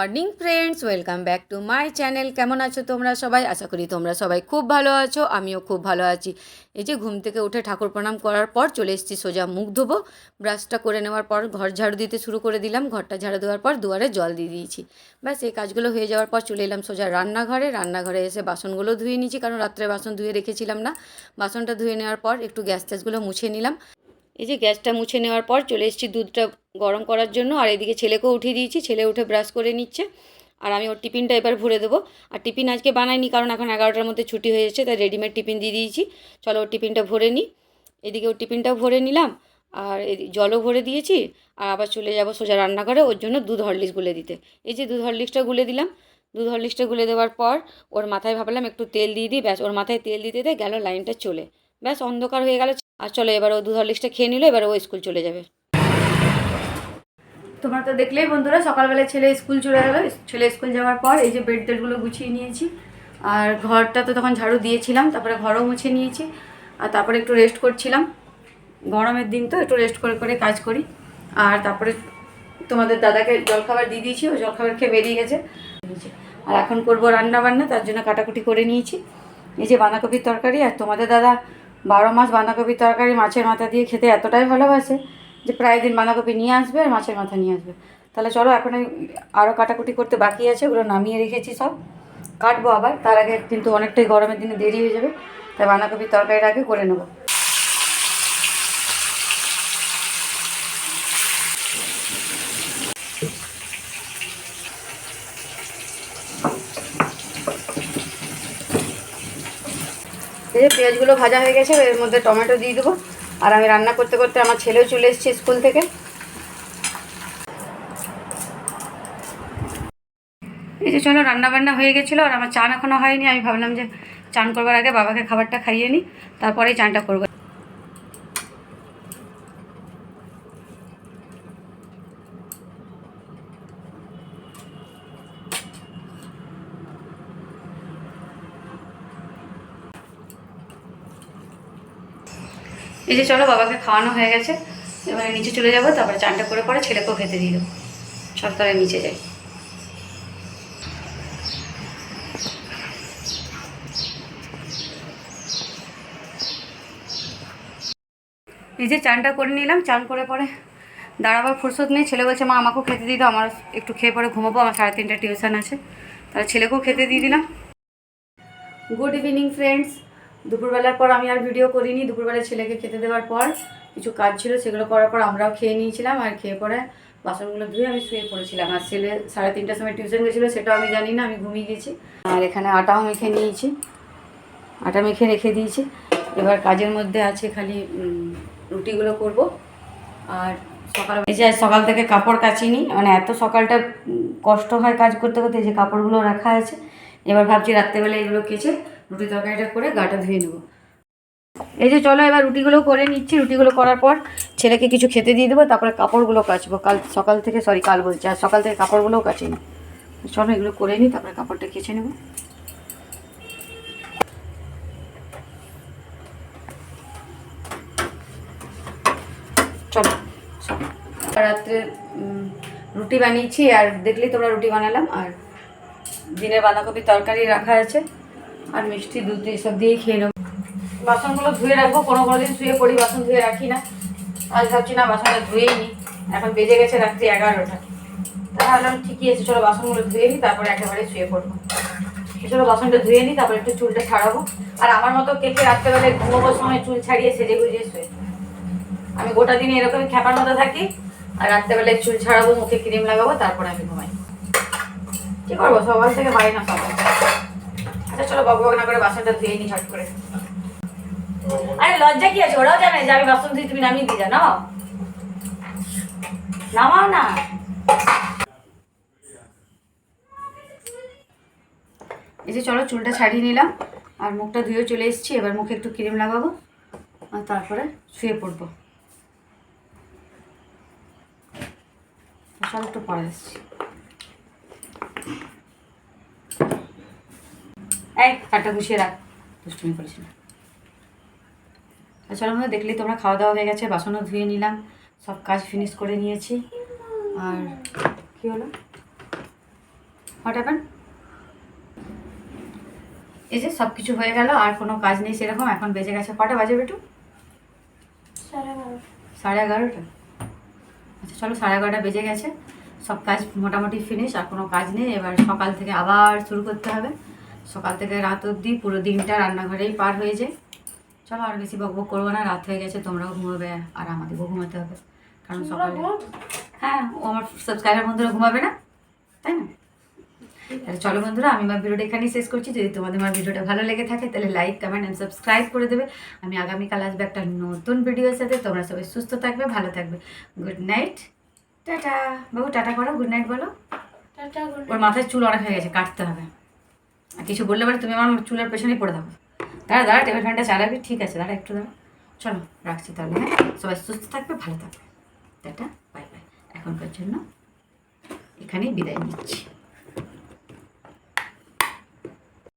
Morning friends, welcome back to my channel. কেমন আছো তোমরা সবাই? আশা করি তোমরা সবাই খুব ভালো আছো, আমিও খুব ভালো আছি। এই যে ঘুম থেকে উঠে ঠাকুর প্রণাম করার পর চলে এসেছি সোজা মুখ ধোবো। ব্রাশটা করে নেওয়ার পর ঘর ঝাড়ু দিতে শুরু করে দিলাম, ঘরটা ঝাড়ু দেওয়ার পর দুয়ারে জল দিয়ে দিয়েছি। ব্যাস, এই কাজগুলো হয়ে যাওয়ার পর চলে এলাম সোজা রান্নাঘরে। রান্নাঘরে এসে বাসনগুলো ধুয়ে নিয়েছি, কারণ রাত্রে বাসন ধুয়ে রেখেছিলাম না। বাসনটা ধুয়ে নেওয়ার পর একটু গ্যাস ট্যাসগুলো মুছে নিলাম। এই যে গ্যাসটা মুছে নেওয়ার পর চলে এসেছি দুধটা গরম করার জন্য, আর এদিকে ছেলেকেও উঠিয়ে দিয়েছি, ছেলে উঠে ব্রাশ করে নিচ্ছে, আর আমি ওর টিফিনটা এবার ভরে দেবো। আর টিফিন আজকে বানাইনি, কারণ এখন এগারোটার মধ্যে ছুটি হয়ে যাচ্ছে, তাই রেডিমেড টিফিন দিয়ে দিয়েছি। চলো ওর টিফিনটা ভরে নিই এদিকে ওর টিফিনটাও ভরে নিলাম, আর জলও ভরে দিয়েছি, আর আবার চলে যাব সোজা রান্নাঘরে, ওর জন্য দুধ হরলিক্স গুলে দিতে। এই যে দুধ হরলিক্সটা গুলে দিলাম, দুধ হরলিক্সটা গুলে দেওয়ার পর ওর মাথায় ভাবলাম একটু তেল দিয়ে দিই, ব্যাস ওর মাথায় তেল দিতে দিতে গেল লাইনটা চলে, ব্যাস অন্ধকার হয়ে গেল, আর চলো এবার ও দুধ হরলিক্সটা খেয়ে নিল, এবার ও স্কুল চলে যাবে। তোমরা তো দেখলেই বন্ধুরা সকালবেলা ছেলে স্কুল চলে গেল। ছেলে স্কুল যাওয়ার পর এই যে বেড টেডগুলো গুছিয়ে নিয়েছি। আর ঘরটা তো তখন ঝাড়ু দিয়েছিলাম, তারপরে ঘরও মুছে নিয়েছি। আর তারপরে একটু রেস্ট করছিলাম। গরমের দিন তো একটু রেস্ট করে করে কাজ করি। আর তারপরে তোমাদের দাদাকে জলখাবার দিয়ে দিয়েছি, ও জলখাবার খেয়ে বেরিয়ে গেছে। আর এখন করব রান্না বান্না তার জন্য কাটাকুটি করে নিয়েছি। এই যে বাঁধাকপির তরকারি, আর তোমাদের দাদা বারো মাস বাঁধাকপির তরকারি মাছের মাথা দিয়ে খেতে এতটাই ভালোবাসে। যে প্রায় দিন বাঁধাকপি নিয়ে আসবে আর মাছের মাথা নিয়ে আসবে। তাহলে চলো, এখন আরও কাটাকুটি করতে বাকি আছে, ওগুলো নামিয়ে রেখেছি সব। কাটবো আবার, তার আগে কিন্তু অনেকটাই গরমের দিনে দেরি হয়ে যাবে, তাই বাঁধাকপির তরকারির আগে করে নেব। এই যে পেঁয়াজগুলো ভাজা হয়ে গেছে, এর মধ্যে টমেটো দিয়ে দেবো। আর আমি রান্না করতে করতে আমার ছেলেও চলে এসেছে স্কুল থেকে। এই যে চলো রান্না বান্না হয়ে গেছিল আর আমার চান এখনও হয়নি, আমি ভাবলাম যে চান করবার আগে বাবাকে খাবারটা খাইয়ে নিই, তারপরেই চানটা করব। এই যে চলো বাবাকে খাওয়ানো হয়ে গেছে, এবারে নিচে চলে যাব, তারপরে চানটা করে পরে ছেলেকেও খেতে দেবো। চল নিচে যাই। এই যে চানটা করে নিলাম, চান করে পরে দাঁড়াবার ফুরসত নেই। ছেলে বলছে, মা, আমাকেও খেতে দিয়ে আমার একটু খেয়ে পরে ঘুমাবো, আমার সাড়ে তিনটা টিউশন আছে। তাহলে ছেলেকেও খেতে দিয়ে দিলাম। গুড ইভিনিং ফ্রেন্ডস দুপুরবেলার পর আমি আর ভিডিও করিনি। দুপুরবেলা ছেলেকে খেতে দেওয়ার পর কিছু কাজ ছিল, সেগুলো করার পর আমরাও খেয়ে নিয়েছিলাম আর খেয়ে পরে বাসনগুলো ধুয়ে আমি শুয়ে পড়েছিলাম। আর ছেলে সাড়ে তিনটার সময় টিউশন গেছিল, সেটাও আমি জানি না, আমি ঘুমিয়ে গেছি। আর এখানে আটাও মেখে নিয়েছি। আটা মেখে রেখে দিয়েছি। এবার কাজের মধ্যে আছে খালি রুটিগুলো করব। আর সকাল এই যে সকাল থেকে কাপড় কাচিনি মানে এত সকালটা কষ্ট হয় কাজ করতে করতে যে কাপড়গুলো রাখা আছে। এবার ভাবছি রাত্রেবেলা এগুলো কেচে রুটি তরকারিটা করে গাটা ধুয়ে নেব। এই যে চলো এবার রুটিগুলো করে নিচ্ছি। রুটিগুলো করার পর ছেলেকে কিছু খেতে দিয়ে দেবো, তারপরে কাপড়গুলো কাচবো। কাল, সকাল থেকে সরি কাল বলছি, আর সকাল থেকে কাপড়গুলোও কাচিনি। চলো এগুলো করে নিই, তারপরে কাপড়টা কেচে নেব। চলো রাত্রে রুটি বানিয়েছি, আর দেখলেই তোমরা রুটি বানালাম, আর দিনের বাঁধাকপি তরকারি রাখা আছে। আর মিষ্টি, দুধ এসব দিয়েই খেয়ে নেব। বাসনগুলো ধুয়ে রাখব, কোনো কোনো দিন শুয়ে পড়ি, বাসন ধুয়ে রাখি না। আজ ভাবছি, না, বাসনটা ধুয়েই নি। এখন বেজে গেছে রাত্রি এগারোটা। তা ভাবলাম, ঠিকই আছে, চলো বাসনগুলো ধুয়ে নিই তারপরে একেবারে শুয়ে পড়ব। চলো বাসনটা ধুয়ে নিই তারপরে একটু চুলটা ছাড়াবো। আর আমার মতো কেটে রাত্রেবেলায় ঘুমোবার সময় চুল ছাড়িয়ে সেজে গুজিয়ে শুয়ে। আমি গোটা দিন এরকমই খ্যাপার মতো থাকি, আর রাত্রেবেলায় চুল ছাড়াবো, মুখে ক্রিম লাগাবো, তারপরে আমি ঘুমাই। কি করব, সকাল থেকে হয় না সকাল আচ্ছা চলো বক না করে বাসনটা ধুয়ে নি, ঝট করে। আরে, লজ্জা কি আছে? ওরাও জানে যে আমি বাসন ধুই, তুমি নামিয়ে দিয়ে নাও। নামাও না। এই যে চলো, চুলটা ছাড়িয়ে নিলাম, আর মুখটা ধুয়ে চলে এসেছি। এবার মুখে একটু ক্রিম লাগাবো, আর তারপরে শুয়ে পড়ব। চল, একটু পরে আসছি। এই কাঠটা গুছিয়ে রাখ। দুষ্টুমি করিস না। চলো বন্ধু দেখলেই তোমরা খাওয়া দাওয়া হয়ে গেছে বাসনও ধুয়ে নিলাম সব কাজ ফিনিশ করে নিয়েছি। আর কি হলো? হোয়াট হ্যাপেন এই যে সব কিছু হয়ে গেল আর কোনো কাজ নেই সেরকম এখন বেজে গেছে কটা বাজে বেটু? সাড়ে এগারোটা। আচ্ছা চলো সাড়ে এগারোটা বেজে গেছে। সব কাজ মোটামুটি ফিনিশ আর কোনো কাজ নেই। এবার সকাল থেকে আবার শুরু করতে হবে। সকাল থেকে রাত অবধি পুরো দিনটা রান্নাঘরেই পার হয়ে যায়। চলো আর বেশি বকবক করব না রাত হয়ে গেছে তোমরাও ঘুমাবে আর আমাদেরও ঘুমাতে হবে। কারণ সকালে হ্যাঁ ও আমার সাবস্ক্রাইবার বন্ধুরা ঘুমাবে না তাই না? তাহলে চলো বন্ধুরা আমি আমার ভিডিওটা এখানেই শেষ করছি। যদি তোমাদের আমার ভিডিওটা ভালো লেগে থাকে তাহলে লাইক কমেন্ট অ্যান্ড সাবস্ক্রাইব করে দেবে। আমি আগামীকাল আসবে একটা নতুন ভিডিওর সাথে। তোমরা সবাই সুস্থ থাকবে ভালো থাকবে। Good night tata. বাবু টাটা করো গুড নাইট বলো। টাটা ওর মাথায় চুল অনেক হয়ে গেছে কাটতে হবে। কিছু বললে বলে তুমি আমার চুলের পেছনেই পড়ে থাকো। দাঁড়া দাঁড়া, টেবিল ফ্যানটা চালাবি, ঠিক আছে, দাঁড়া একটু দাঁড়া। চলো, রাখছি তাহলে হ্যাঁ? সবাই সুস্থ থাকবে, ভালো থাকবে। Tata, bye bye. এখনকার জন্য এখানেই বিদায় নিচ্ছি।